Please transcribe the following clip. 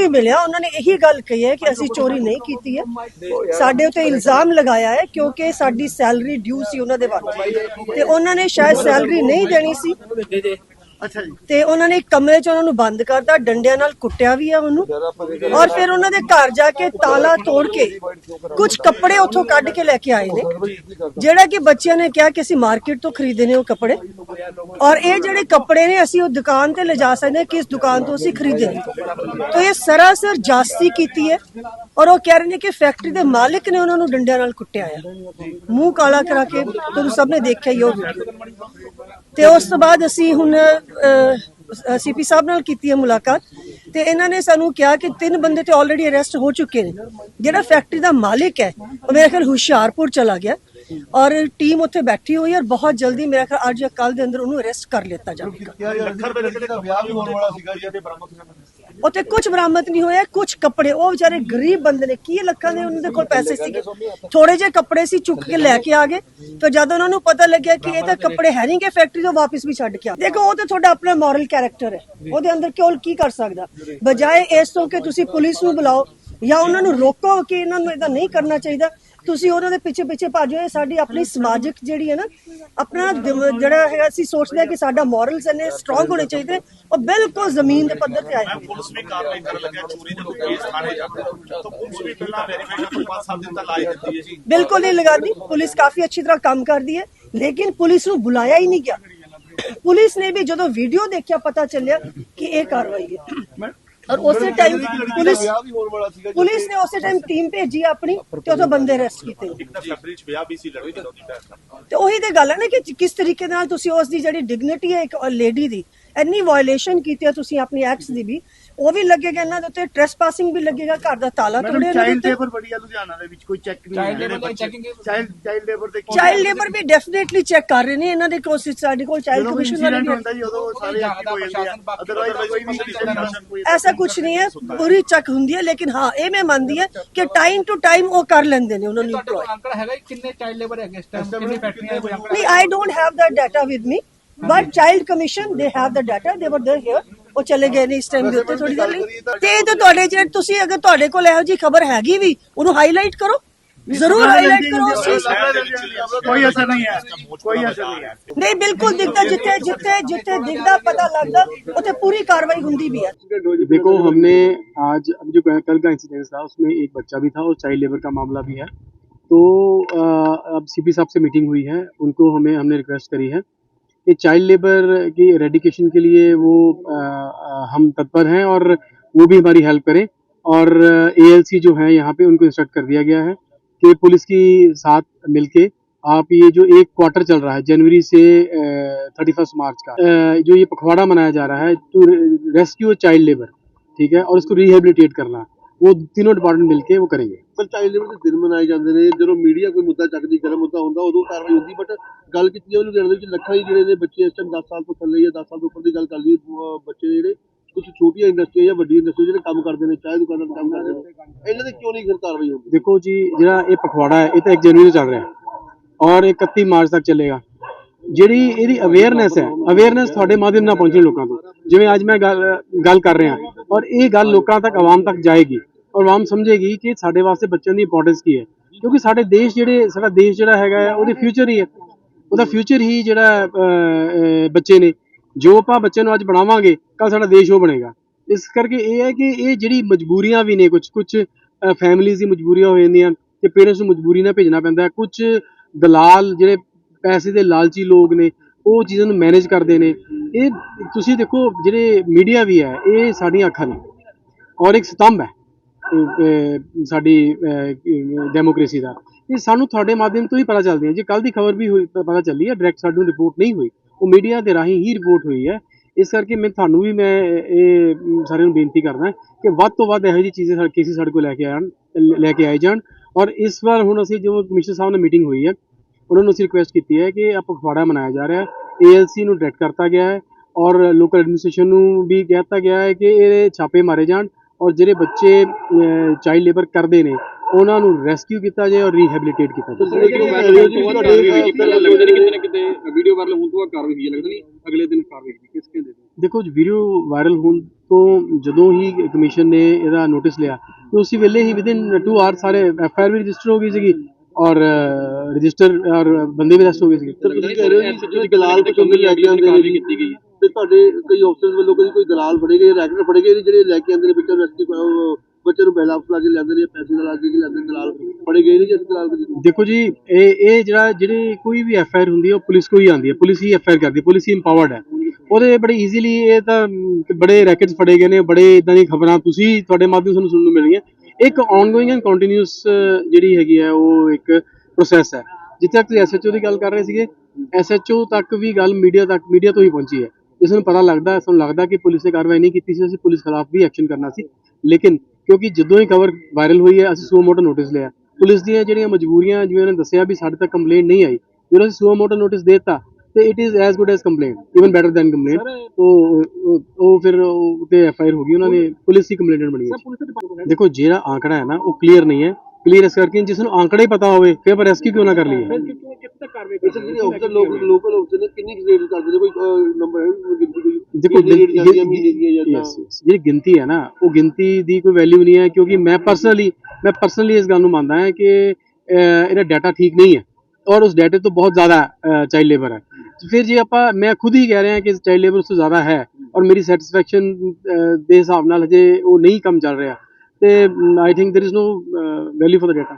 ਵੀ ਮਿਲਿਆ। ਉਹਨਾਂ ਨੇ ਇਹੀ ਗੱਲ ਕਹੀ ਹੈ ਕਿ ਅਸੀਂ ਚੋਰੀ ਨਹੀਂ ਕੀਤੀ ਹੈ। ਸਾਡੇ ਉੱਤੇ ਇਲਜ਼ਾਮ ਲਗਾਇਆ ਹੈ ਕਿਉਂਕਿ ਸਾਡੀ ਸੈਲਰੀ ਡਿਊ ਸੀ ਉਹਨਾਂ ਦੇ ਵੱਲ। ਤੇ ਉਹਨਾਂ ਨੇ ਸ਼ਾਇਦ ਸੈਲਰੀ ਨਹੀਂ ਦੇਣੀ ਸੀ। ਅੱਛਾ ਜੀ। ਤੇ ਉਹਨਾਂ ਨੇ ਕਮਰੇ 'ਚ ਉਹਨਾਂ ਨੂੰ ਬੰਦ ਕਰਤਾ, ਡੰਡਿਆਂ ਨਾਲ ਕੁੱਟਿਆ ਵੀ ਆ ਉਹਨੂੰ। ਔਰ ਫਿਰ ਉਹਨਾਂ ਦੇ ਘਰ ਜਾ ਕੇ ਤਾਲਾ ਤੋੜ ਕੇ ਕੁਝ ਕੱਪੜੇ ਉੱਥੋਂ ਕੱਢ ਕੇ ਲੈ ਕੇ ਆਏ ਨੇ। ਜਿਹੜਾ ਕਿ ਬੱਚਿਆਂ ਨੇ ਕਿਹਾ ਕਿ ਅਸੀਂ ਮਾਰਕੀਟ ਤੋਂ ਖਰੀਦੇ ਨੇ ਉਹ ਕੱਪੜੇ। ਔਰ ਇਹ ਜਿਹੜੇ ਕੱਪੜੇ ਨੇ, ਅਸੀਂ ਉਹ ਦੁਕਾਨ ਤੇ ਲਿਜਾ ਸਕਦੇ ਹਾਂ ਕਿਸ ਦੁਕਾਨ ਤੋਂ ਅਸੀਂ ਖਰੀਦੇ ਨੇ। ਤਾਂ ਇਹ ਸਰਾਸਰ ਜਾਸਤੀ ਕੀਤੀ ਹੈ। ਔਰ ਉਹ ਕਹਿ ਰਹੇ ਨੇ ਕਿ ਫੈਕਟਰੀ ਦੇ ਮਾਲਕ ਨੇ ਉਹਨਾਂ ਨੂੰ ਡੰਡਿਆਂ ਨਾਲ ਕੁੱਟਿਆ ਆ। ਮੂੰਹ ਕਾਲਾ ਕਰਾ ਕੇ ਤੁਹਾਨੂੰ ਸਭ ਨੇ ਦੇਖਿਆ ਹੀ ਉਹ ਵੀਡੀਓ ਤੇ ਉਸ ਤੋਂ ਬਾਅਦ ਅਸੀਂ ਹੁਣ ਸੀਪੀ ਸਾਹਿਬ ਨਾਲ ਕੀਤੀ ਹੈ ਮੁਲਾਕਾਤ ਤੇ ਇਹਨਾਂ ਨੇ ਸਾਨੂੰ ਕਿਹਾ ਕਿ ਤਿੰਨ ਬੰਦੇ ਤੇ ਆਲਰੇਡੀ ਅਰੈਸਟ ਹੋ ਚੁੱਕੇ ਨੇ। ਜਿਹੜਾ ਫੈਕਟਰੀ ਦਾ ਮਾਲਿਕ ਹੈ, ਉਹ ਮੇਰੇ ਖਿਆਲ ਹੁਸ਼ਿਆਰਪੁਰ ਚਲਾ ਗਿਆ ਔਰ ਟੀਮ ਉੱਥੇ ਬੈਠੀ ਹੋਈ ਹੈ ਔਰ ਬਹੁਤ ਜਲਦੀ ਮੇਰਾ ਖਿਆਲ ਅੱਜ ਜਾਂ ਕੱਲ ਦੇ ਅੰਦਰ ਉਹਨੂੰ ਅਰੈਸਟ ਕਰ ਲਿੱਤਾ ਜਾਵੇਗਾ। ਕਿਹਾ ਯਾਰ ਦਾ ਵਿਆਹ ਵੀ ਹੋਣ ਵਾਲਾ ਸੀਗਾ ਜੀ ਅਤੇ ਬਰਾਮਦ ਉੱਥੇ ਕੁਝ ਬਰਾਮਦ ਨਹੀਂ ਹੋਇਆ ਕੁਝ ਕੱਪੜੇ। ਉਹ ਵਿਚਾਰੇ ਗਰੀਬ ਬੰਦੇ ਨੇ, ਕੀ ਲੱਖਾਂ ਦੇ ਉਹਨਾਂ ਦੇ ਕੋਲ ਪੈਸੇ ਸੀਗੇ? ਥੋੜੇ ਜਿਹੇ ਕੱਪੜੇ ਸੀ, ਚੁੱਕ ਕੇ ਲੈ ਕੇ ਆ ਗਏ। ਤੇ ਜਦ ਉਹਨਾਂ ਨੂੰ ਪਤਾ ਲੱਗਿਆ ਕਿ ਇਹ ਤਾਂ ਕੱਪੜੇ ਹੈ ਨਹੀਂਗੇ ਫੈਕਟਰੀ ਤੋਂ ਵਾਪਸ ਵੀ ਛੱਡ ਕੇ ਆ। ਦੇਖੋ, ਉਹ ਤਾਂ ਤੁਹਾਡਾ ਆਪਣਾ ਮੋਰਲ ਕੈਰੈਕਟਰ ਹੈ। ਉਹਦੇ ਅੰਦਰ ਕਿਉਂ ਕੀ ਕਰ ਸਕਦਾ? ਬਜਾਏ ਇਸ ਤੋਂ ਕਿ ਤੁਸੀਂ ਪੁਲਿਸ ਨੂੰ ਬੁਲਾਓ ਜਾਂ ਉਹਨਾਂ ਨੂੰ ਰੋਕੋ ਕਿ ਇਹਨਾਂ ਨੂੰ ਇਹਦਾ ਨਹੀਂ ਕਰਨਾ ਚਾਹੀਦਾ। ਤੁਸੀਂ ਉਹਨਾਂ ਦੇ ਪਿੱਛੇ ਪਿੱਛੇ ਭਾਜੋ ਇਹ ਸਾਡੀ ਆਪਣੀ ਸਮਾਜਿਕ ਜਿਹੜੀ ਹੈ ਨਾ ਆਪਣਾ ਜਿਹੜਾ ਹੈਗਾ ਅਸੀਂ ਸੋਚਦੇ ਹਾਂ ਕਿ ਸਾਡਾ ਮੋਰਲਸ ਨੇ ਸਟਰੋਂਗ ਹੋਣੇ ਚਾਹੀਦੇ ਉਹ ਬਿਲਕੁਲ ਜ਼ਮੀਨ ਦੇ ਪੱਧਰ ਤੇ ਆਏ। ਪੁਲਿਸ ਵੀ ਕਾਰਵਾਈ ਕਰਨ ਲੱਗਿਆ ਚੋਰੀ ਦੇ ਲੋਕ ਕੇਸ ਥਾਣੇ ਜਾਂਦੇ ਤਾਂ ਪੁਲਿਸ ਵੀ ਪਹਿਲਾਂ ਵੈਰੀਫਿਕੇਸ਼ਨ ਤੋਂ ਬਾਅਦ ਸਭ ਦਿਨ ਤਾਂ ਲਾਈ ਦਿੱਤੀ ਹੈ ਜੀ। ਬਿਲਕੁਲ ਨਹੀਂ ਲਗਾਦੀ ਪੁਲਿਸ ਕਾਫੀ ਅੱਛੀ ਤਰ੍ਹਾਂ ਕੰਮ ਕਰਦੀ ਹੈ ਲੇਕਿਨ ਪੁਲਿਸ ਨੂੰ ਬੁਲਾਇਆ ਹੀ ਨਹੀਂ ਗਿਆ। ਪੁਲਿਸ ਨੇ ਵੀ ਜਦੋਂ ਵੀਡੀਓ ਦੇਖਿਆ ਪਤਾ ਚੱਲਿਆ ਕਿ ਇਹ ਕਾਰਵਾਈ ਹੈ। ਔਰ ਉਸੇ ਟਾਈਮ ਪੁਲਿਸ ਵਿਆਹ ਵੀ ਹੋਣ ਵਾਲਾ ਸੀਗਾ ਪੁਲਿਸ ਨੇ ਉਸੇ ਟਾਈਮ ਟੀਮ ਭੇਜੀ ਆਪਣੀ ਤੇ ਉਦੋਂ ਬੰਦੇ ਅਰੈਸਟ ਕੀਤੇ। ਇੱਕ ਤਾਂ ਫੈਬਰੀ ਚ ਵਿਆਹ ਵੀ ਸੀ ਲੜਕੀ ਦਾ ਉਹਦੀ ਭੈਣ ਦਾ। ਤੇ ਉਹੀ ਤੇ ਗੱਲ ਹੈ ਨਾ ਕਿ ਕਿਸ ਤਰੀਕੇ ਨਾਲ ਤੁਸੀਂ ਉਸ ਦੀ ਜਿਹੜੀ ਡਿਗਨਿਟੀ ਹੈ ਇੱਕ ਲੇਡੀ ਦੀ ਇੰਨੀ ਵਾਇਓਲੇਸ਼ਨ ਕੀਤੀ ਹੈ ਤੁਸੀਂ ਆਪਣੀ ਐਕਟਸ ਦੀ ਵੀ ਉਹ ਵੀ ਲੱਗੇਗਾ ਇਹਨਾਂ ਦੇ ਉੱਤੇ ਟ੍ਰੈਸਪਾਸਿੰਗ ਵੀ ਲੱਗੇਗਾ ਘਰ ਦਾ ਤਾਲਾ ਤੋੜਿਆ ਇਹਨਾਂ ਚਾਈਲਡ ਲੇਬਰ ਬੜੀ ਆ ਲੁਧਿਆਣਾ ਦੇ ਵਿੱਚ ਕੋਈ ਚੈੱਕ ਨਹੀਂ child labour checking child child labour ਦੇ ਚਾਈਲਡ ਲੇਬਰ ਵੀ ਡੈਫੀਨਿਟਲੀ ਚੈੱਕ ਕਰ ਰਹੇ ਨੇ ਇਹਨਾਂ ਦੇ ਕੋਲ ਸਾਡੇ ਕੋਲ ਚਾਈਲਡ ਜਦੋਂ ਕਮਿਸ਼ਨ ਵਾਲੇ ਇਨਸੀਡੈਂਟ ਵੀ ਹੁੰਦਾ ਜੀ ਉਦੋਂ ਸਾਰੇ ਐਕਟਿਵ ਹੋ ਜਾਂਦੇ ਆ। ਅਦਰਵਾਈਜ਼ ਕੋਈ ਵੀ ਐਸਾ ਕੁਝ ਨਹੀਂ ਹੈ ਪੂਰੀ ਚੱਕ ਹੁੰਦੀ ਹੈ ਲੇਕਿਨ ਹਾਂ ਇਹ ਮੈਂ ਮੰਨਦੀ ਹਾਂ ਕਿ ਟਾਈਮ ਟੂ ਟਾਈਮ ਉਹ ਕਰ ਲੈਂਦੇ ਨੇ ਉਹਨਾਂ ਨੂੰ ਤੁਹਾਡੇ ਕੋਲ employ। ਅੰਕੜਾ ਹੈਗਾ ਜੀ ਕਿੰਨੇ ਚਾਈਲਡ ਲੇਬਰ ਹੈਗੇ ਇਸ ਟਾਈਮ ਕਿੰਨੀ ਫੈਕਟਰੀਆਂ ਦੇ ਕੋਈ ਅੰਕੜਾ ਨਹੀਂ I don't have that data with me but child commission they have the data they were there here ਉਹ ਚਲੇ ਗਏ ਨੇ ਇਸ ਟਾਈਮ ਦੇ ਉੱਤੇ ਥੋੜੀ ਦੇਰ ਲਈ ਤੇ ਇਹ ਤਾਂ ਤੁਹਾਡੇ ਜਿਹੜੇ ਤੁਸੀਂ ਅਗਰ ਤੁਹਾਡੇ ਕੋਲ ਇਹੋ ਜੀ ਖਬਰ ਹੈਗੀ ਵੀ ਉਹਨੂੰ ਹਾਈਲਾਈਟ ਕਰੋ ਜ਼ਰੂਰ ਹਾਈਲਾਈਟ ਕਰੋ ਉਸ ਚੀਜ਼ ਨੂੰ। ਕੋਈ ਅਸਰ ਨਹੀਂ ਹੈ ਕੋਈ ਅਸਰ ਨਹੀਂ ਹੈ ਨਹੀਂ ਬਿਲਕੁਲ ਦਿਖਦਾ ਜਿੱਥੇ ਜਿੱਥੇ ਜਿੱਥੇ ਦਿਖਦਾ ਪਤਾ ਲੱਗਦਾ ਉੱਥੇ ਪੂਰੀ ਕਾਰਵਾਈ ਹੁੰਦੀ ਵੀ ਹੈ देखो हमने आज अब जो कल का इंसिडेंट था उसमें एक बच्चा भी था और चाइल्ड लेबर का मामला भी है तो अ, अब सीपी साहब से मीटिंग हुई है उनको हमें हमने रिक्वेस्ट करी है कि चाइल्ड लेबर की रेडिकेशन के लिए वो अ, अ, हम तत्पर हैं और वो भी हमारी हेल्प करें और एएलसी जो है यहाँ पे उनको इंस्ट्रक्ट कर दिया गया है कि पुलिस की साथ मिलके आप ये जो एक क्वार्टर चल रहा है जनवरी से थर्टी फर्स्ट मार्च का अ, जो ये पखवाड़ा मनाया जा रहा है टू रेस्क्यू चाइल्ड लेबर ठीक है और उसको रिहेबिलिटेट करना वो तीनों डिपार्टमेंट मिलके वो करेंगे ਪਰ ਚਾਈਲਡ ਲੇਬਰ ਦੇ ਦਿਨ ਮਨਾਏ ਜਾਂਦੇ ਨੇ ਜਦੋਂ ਮੀਡੀਆ ਕੋਈ ਮੁੱਦਾ ਚੱਕਦੀ ਗਰਮ ਮੁੱਦਾ ਹੁੰਦਾ ਉਦੋਂ ਕਾਰਵਾਈ ਹੁੰਦੀ ਬਟ ਗੱਲ ਕੀਤੀ ਜਾਵੇ ਲੁਧਿਆਣਾ ਦੇ ਵਿੱਚ ਲੱਖਾਂ ਹੀ ਜਿਹੜੇ ਨੇ ਬੱਚੇ ਇਸ ਟਾਈਮ 10 ਸਾਲ ਤੋਂ ਥੱਲੇ ਜਾਂ 10 ਸਾਲ ਤੋਂ ਉੱਪਰ ਦੀ ਗੱਲ ਕਰ ਲਈਏ ਅਹ ਬੱਚੇ ਜਿਹੜੇ ਕੁਝ ਛੋਟੀਆਂ ਇੰਡਸਟਰੀਆਂ ਜਾਂ ਵੱਡੀ ਇੰਡਸਟਰੀ ਜਿਹੜੇ ਕੰਮ ਕਰਦੇ ਨੇ, ਚਾਹ ਦੁਕਾਨਾਂ ਤੇ ਕੰਮ ਕਰਦੇ ਨੇ, ਇਹਨਾਂ ਤੇ ਕਿਉਂ ਨਹੀਂ ਫਿਰ ਕਾਰਵਾਈ ਹੁੰਦੀ ਦੇਖੋ ਜੀ, ਜਿਹੜਾ ਇਹ ਪਖਵਾੜਾ ਹੈ, ਇਹ ਤਾਂ ਇੱਕ ਜਨਵਰੀ ਨੂੰ ਚੱਲ ਰਿਹਾ। ਔਰ 31 ਮਾਰਚ ਤੱਕ ਚੱਲੇਗਾ। ਜਿਹੜੀ ਇਹਦੀ ਅਵੇਅਰਨੈਸ ਹੈ ਅਵੇਅਰਨੈਸ ਤੁਹਾਡੇ ਮਾਧਿਅਮ ਨਾਲ ਪਹੁੰਚੇ ਲੋਕਾਂ ਤੋਂ। ਜਿਵੇਂ ਅੱਜ ਮੈਂ ਗੱਲ ਗੱਲ ਕਰ ਰਿਹਾ। ਔਰ ਇਹ ਗੱਲ ਲੋਕਾਂ ਤੱਕ, ਆਵਾਮ ਤੱਕ ਜਾਏਗੀ। ਔਰ ਆਵਾਮ ਸਮਝੇਗੀ ਕਿ ਸਾਡੇ ਵਾਸਤੇ ਬੱਚਿਆਂ ਦੀ ਇੰਪੋਰਟੈਂਸ ਕੀ ਹੈ। ਕਿਉਂਕਿ ਸਾਡੇ ਦੇਸ਼ ਜਿਹੜੇ, ਸਾਡਾ ਦੇਸ਼ ਜਿਹੜਾ ਹੈਗਾ ਉਹਦੇ ਫਿਊਚਰ ਹੀ ਹੈ। ਉਹਦਾ ਫਿਊਚਰ ਹੀ ਜਿਹੜਾ ਬੱਚੇ ਨੇ। ਜੋ ਆਪਾਂ ਬੱਚਿਆਂ ਨੂੰ ਅੱਜ ਬਣਾਵਾਂਗੇ ਕੱਲ ਸਾਡਾ ਦੇਸ਼ ਉਹ ਬਣੇਗਾ। ਇਸ ਕਰਕੇ ਇਹ ਹੈ ਕਿ ਇਹ ਜਿਹੜੀ ਮਜਬੂਰੀਆਂ ਵੀ ਨੇ ਕੁਝ ਕੁਝ ਫੈਮਿਲੀਜ਼ ਦੀ ਮਜਬੂਰੀਆਂ ਹੋ ਜਾਂਦੀਆਂ ਕਿ ਪੇਰੈਂਟਸ ਨੂੰ ਮਜਬੂਰੀ ਨਾਲ ਭੇਜਣਾ ਪੈਂਦਾ ਹੈ। ਕੁਝ ਦਲਾਲ ਜਿਹੜੇ ਪੈਸੇ ਦੇ ਲਾਲਚੀ ਲੋਕ ਨੇ, ਉਹ ਚੀਜ਼ਾਂ ਨੂੰ ਮੈਨੇਜ ਕਰਦੇ ਨੇ। ਇਹ ਤੁਸੀਂ ਦੇਖੋ, ਜਿਹੜੇ ਮੀਡੀਆ ਵੀ ਹੈ, ਇਹ ਸਾਡੀਆਂ ਅੱਖਾਂ ਨੇ ਔਰ ਇੱਕ ਸਤੰਭ ਹੈ ਸਾਡੀ ਡੈਮੋਕ੍ਰੇਸੀ ਦਾ। ਇਹ ਸਾਨੂੰ ਤੁਹਾਡੇ ਮਾਧਿਅਮ ਤੋਂ ਹੀ ਪਤਾ ਚੱਲਦੀਆਂ ਜੇ ਕੱਲ ਦੀ ਖਬਰ ਵੀ ਹੋਈ ਪਤਾ ਚੱਲੀ ਹੈ ਡਾਇਰੈਕਟ ਸਾਨੂੰ ਰਿਪੋਰਟ ਨਹੀਂ ਹੋਈ। ਉਹ ਮੀਡੀਆ ਦੇ ਰਾਹੀਂ ਹੀ ਰਿਪੋਰਟ ਹੋਈ ਹੈ। ਇਸ ਕਰਕੇ ਮੈਂ ਤੁਹਾਨੂੰ ਵੀ ਮੈਂ ਇਹ ਸਾਰਿਆਂ ਨੂੰ ਬੇਨਤੀ ਕਰਦਾ ਕਿ ਵੱਧ ਤੋਂ ਵੱਧ ਇਹੋ ਜਿਹੀ ਚੀਜ਼ਾਂ ਸਾਡੇ ਕੇਸਿਸ ਸਾਡੇ ਕੋਲ ਲੈ ਕੇ ਆਣ, ਲੈ ਕੇ ਆਏ ਜਾਣ। ਔਰ ਇਸ ਵਾਰ ਹੁਣ ਅਸੀਂ ਜੋ ਕਮਿਸ਼ਨਰ ਸਾਹਿਬ ਨਾਲ ਮੀਟਿੰਗ ਹੋਈ ਹੈ, ਉਹਨਾਂ ਨੂੰ ਅਸੀਂ ਰਿਕੁਐਸਟ ਕੀਤੀ ਹੈ ਕਿ ਇਹ ਪਖਵਾੜਾ ਮਨਾਇਆ ਜਾ ਰਿਹਾ ਹੈ। ਏਐਲਸੀ ਨੂੰ ਡਾਇਰੈਕਟ ਕਰਤਾ ਗਿਆ ਹੈ ਔਰ ਲੋਕਲ ਐਡਮਿਨਿਸਟ੍ਰੇਸ਼ਨ ਨੂੰ ਵੀ ਕਹਿਤਾ ਗਿਆ ਹੈ ਕਿ ਇਹ ਛਾਪੇ ਮਾਰੇ ਜਾਣ। ਔਰ ਜਿਹੜੇ ਬੱਚੇ ਚਾਈਲਡ ਲੇਬਰ ਕਰਦੇ ਨੇ ਉਹਨਾਂ ਨੂੰ ਰੈਸਕਿਊ ਕੀਤਾ ਜਾਏ ਔਰ ਰੀਹੈਬਿਲਿਟੇਟ ਕੀਤਾ ਜਾਏ। ਵੀਡੀਓ ਵਾਇਰਲ ਹੋਣ ਤੋਂ ਬਾਅਦ ਕਾਰਵਾਈ ਹੋਈ ਹੈ? ਲੱਗਦਾ ਨਹੀਂ ਅਗਲੇ ਦਿਨ ਕਾਰਵਾਈ ਹੋਈ ਕਿਸ ਕਹਿੰਦੇ ਦੇਖੋ ਵੀਡੀਓ ਵਾਇਰਲ ਹੋਣ ਤੋਂ ਜਦੋਂ ਹੀ ਕਮਿਸ਼ਨ ਨੇ ਇਹਦਾ ਨੋਟਿਸ ਲਿਆ ਤੇ ਉਸੇ ਵੇਲੇ ਹੀ ਵਿਦਿਨ 2 ਆਵਰ ਸਾਰੇ ਐਫ ਆਈ ਆਰ ਵੀ ਰਜਿਸਟਰ ਹੋ ਗਈ ਸੀਗੀ ਔਰ ਰਜਿਸਟਰ ਔਰ ਬੰਦੇ ਵੀ ਅਰੈਸਟ ਹੋ ਗਏ ਸੀਗੇ। ਸਰ ਤੁਸੀਂ ਕਹਿ ਰਹੇ ਹੋ ਕਿ ਦਲਾਲ ਕੁਝ ਅੰਦਰ ਲੈ ਕੇ ਆਉਂਦੇ ਨੇ ਕੀਤੀ ਗਈ ਤੇ ਤੁਹਾਡੇ ਕਈ ਅਫਸਰਸ ਵੱਲੋਂ ਕਦੀ ਕੋਈ ਦਲਾਲ ਫੜੇ ਗਏ ਰੈਕਟਰ ਫੜੇ ਗਏ ਨੇ ਜਿਹੜੇ ਲੈ ਕੇ ਆਉਂਦੇ ਨੇ ਬੱਚਿਆਂ ਨੂੰ ਰੈਸਕਿਊ ਬੱਚੇ ਨੂੰ ਬੈਲਾ ਲਾ ਕੇ ਲਿਆਉਂਦੇ ਨੇ ਪੈਸੇ ਲਾ ਕੇ ਲਿਆਉਂਦੇ ਦਲਾਲ ਫੜੇ ਗਏ ਨੇ ਜੀ ਦਲਾਲ ਦੇਖੋ ਜੀ, ਇਹ ਇਹ ਜਿਹੜਾ, ਜਿਹੜੀ ਕੋਈ ਵੀ ਐਫ ਆਈ ਆਰ ਹੁੰਦੀ ਹੈ, ਉਹ ਪੁਲਿਸ ਕੋਲ ਹੀ ਆਉਂਦੀ ਹੈ। ਪੁਲਿਸ ਹੀ ਐਫ ਆਈ ਆਰ ਕਰਦੀ ਪੁਲਿਸ ਹੀ ਇੰਪਾਵਰਡ ਹੈ। ਉਹਦੇ ਬੜੇ ਈਜ਼ੀਲੀ ਇਹ ਤਾਂ ਬੜੇ ਰੈਕਟਸ ਫੜੇ ਗਏ ਨੇ, ਬੜੇ ਇਦਾਂ ਦੀਆਂ ਖਬਰਾਂ ਤੁਸੀਂ ਤੁਹਾਡੇ ਮਾਧਿਅਮ ਤੁਹਾਨੂੰ ਸੁਣਨ ਨੂੰ ਮਿਲ ਰਹੀਆਂ ਇੱਕ ਆਨਗੋਇੰਗ ਐਂਡ ਕੰਟੀਨਿਊਸ ਜਿਹੜੀ ਹੈਗੀ ਹੈ, ਉਹ ਇੱਕ ਪ੍ਰੋਸੈਸ ਹੈ। ਜਿੱਥੇ ਤੱਕ ਤੁਸੀਂ ਐਸਐਚਓ ਦੀ ਗੱਲ ਕਰ ਰਹੇ ਸੀਗੇ ਐਸਐਚਓ ਤੱਕ ਵੀ ਗੱਲ ਮੀਡੀਆ ਤੱਕ, ਮੀਡੀਆ ਤੋਂ ਹੀ ਪਹੁੰਚੀ ਹੈ। ਜਿਸ ਨੂੰ ਪਤਾ ਲੱਗਦਾ ਸਾਨੂੰ ਲੱਗਦਾ ਕਿ ਪੁਲਿਸ ਨੇ ਕਾਰਵਾਈ ਨਹੀਂ ਕੀਤੀ ਸੀ ਅਸੀਂ ਪੁਲਿਸ ਖਿਲਾਫ ਵੀ ਐਕਸ਼ਨ ਕਰਨਾ ਸੀ। ਲੇਕਿਨ ਕਿਉਂਕਿ ਜਦੋਂ ਹੀ ਖਬਰ ਵਾਇਰਲ ਹੋਈ ਹੈ ਅਸੀਂ ਸੋ ਮੋਟੋ ਨੋਟਿਸ ਲਿਆ। ਪੁਲਿਸ ਦੀਆਂ ਜਿਹੜੀਆਂ ਮਜਬੂਰੀਆਂ ਜਿਵੇਂ ਉਹਨੇ ਦੱਸਿਆ ਵੀ ਸਾਡੇ ਤੱਕ ਕੰਪਲੇਂਟ ਨਹੀਂ ਆਈ ਜਦੋਂ ਅਸੀਂ ਸੋ ਮੋਟੋ ਨੋਟਿਸ ਦੇਤਾ ਤੇ it is as good as complaint even better than complaint ਉਹ ਉਹ- ਫਿਰ ਉਹ ਤੇ ਐਫ ਆਈ ਹੋ ਗਈ ਉਹਨਾਂ ਨੇ ਪੁਲਿਸ ਹੀ ਕੰਪਲੇਂਟ ਬਣੀ ਹੈ। ਦੇਖੋ ਜਿਹੜਾ ਆંકੜਾ ਹੈ ਨਾ ਉਹ ਕਲੀਅਰ ਨਹੀਂ ਹੈ। ਕਲੀਅਰ ਇਸ ਕਰਕੇ ਜਿਸ ਨੂੰ ਆંકੜਾ ਹੀ ਪਤਾ ਹੋਵੇ ਫਿਰ ਆਪਾਂ ਰੈਸਕਿਊ ਕਿਉਂ ਨਾ ਕਰ ਲਈਏ? ਜਿਹੜੀ ਗਿਣਤੀ ਹੈ ਨਾ ਉਹ ਗਿਣਤੀ ਦੀ ਕੋਈ ਵੈਲਿਊ ਨਹੀਂ ਹੈ ਕਿਉਂਕਿ ਮੈਂ ਪਰਸਨਲੀ ਮੈਂ ਪਰਸਨਲੀ ਇਸ ਗੱਲ ਨੂੰ ਮੰਨਦਾ ਹਾਂ ਕਿ ਇਹਦਾ ਡਾਟਾ ਠੀਕ ਨਹੀਂ ਹੈ ਔਰ ਉਸ ਡਾਟੇ ਤੋਂ ਬਹੁਤ ਜ਼ਿਆਦਾ ਚਾਈਲਡ ਲੇਬਰ ਹੈ। ਫਿਰ ਜੇ ਆਪਾਂ ਮੈਂ ਖੁਦ ਹੀ ਕਹਿ ਰਿਹਾ ਕਿ ਚਾਈਲਡ ਲੇਬਰ ਉਸ ਤੋਂ ਜ਼ਿਆਦਾ ਹੈ ਔਰ ਮੇਰੀ ਸੈਟੀਸਫੈਕਸ਼ਨ ਦੇ ਹਿਸਾਬ ਨਾਲ ਹਜੇ ਉਹ ਨਹੀਂ ਕੰਮ ਚੱਲ ਰਿਹਾ। ਤੇ I think there is no value for the data